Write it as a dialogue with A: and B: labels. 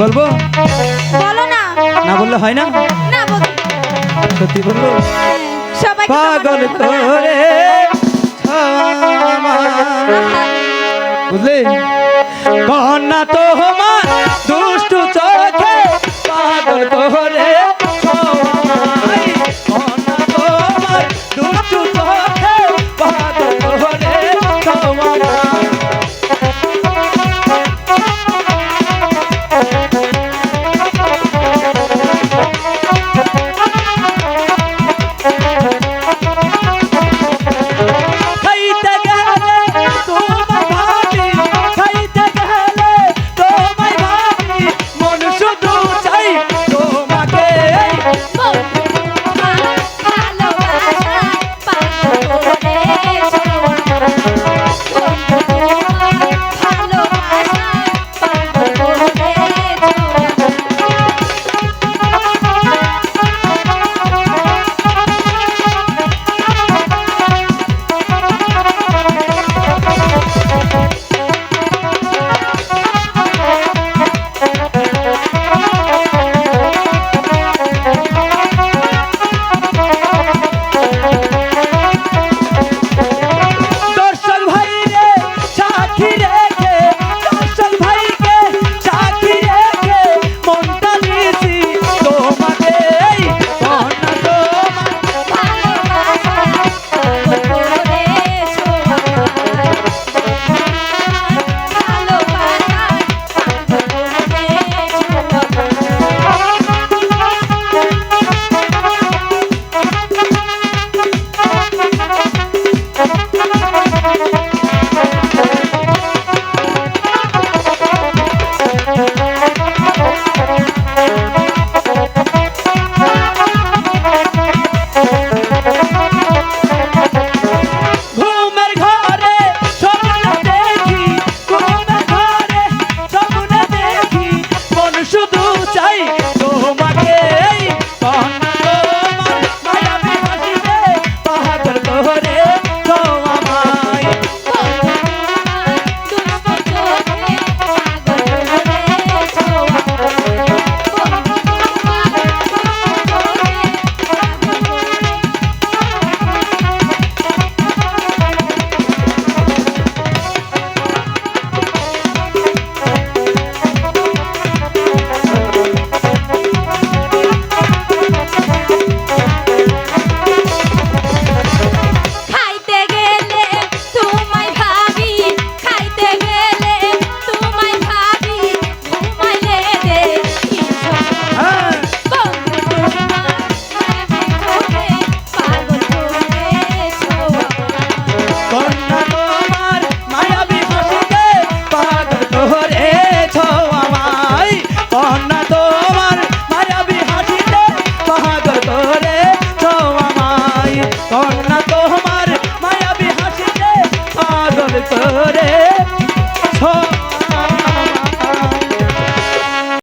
A: বলব?
B: বলো না।
A: না বললে হয় না?
B: না বল।
A: সত্যি বলব?
B: সবাই
A: পাগল করে বুঝলি? কন্যা তোমার দুষ্টু চোখে পাগল করে। ভরে করে